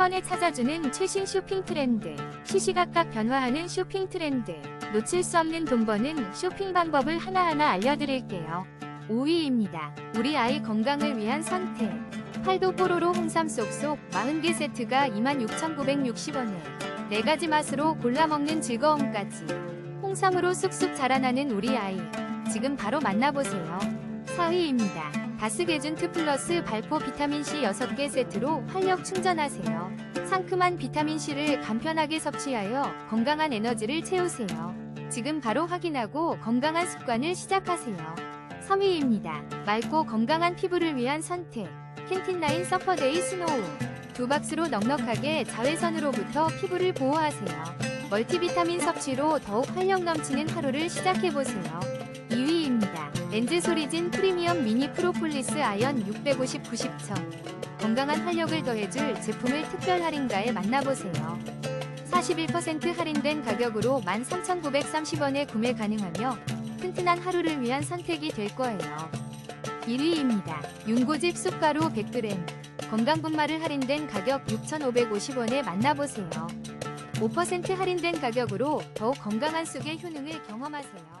번에 찾아주는 최신 쇼핑 트렌드, 시시각각 변화하는 쇼핑 트렌드, 놓칠 수 없는 돈 버는 쇼핑 방법을 하나하나 알려드릴게요. 5위입니다. 우리 아이 건강을 위한 선택. 팔도 뽀로로 홍삼 쏙쏙 40개 세트가 26,960원에 4가지 맛으로 골라 먹는 즐거움까지. 홍삼으로 쑥쑥 자라나는 우리 아이. 지금 바로 만나보세요. 4위입니다. 바스게준트 플러스 발포 비타민C 6개 세트로 활력 충전하세요. 상큼한 비타민C를 간편하게 섭취하여 건강한 에너지를 채우세요. 지금 바로 확인하고 건강한 습관을 시작하세요. 3위입니다. 맑고 건강한 피부를 위한 선택. 캔틴라인 서퍼데이 스노우. 두 박스로 넉넉하게 자외선으로부터 피부를 보호하세요. 멀티비타민 섭취로 더욱 활력 넘치는 하루를 시작해보세요. 2위 렌즈 소리진 프리미엄 미니 프로폴리스 아연 650 90천. 건강한 활력을 더해줄 제품을 특별 할인가에 만나보세요. 41% 할인된 가격으로 13,930원에 구매 가능하며 튼튼한 하루를 위한 선택이 될 거예요. 1위입니다. 윤고집 쑥가루 100g. 건강분말을 할인된 가격 6,550원에 만나보세요. 5% 할인된 가격으로 더욱 건강한 쑥의 효능을 경험하세요.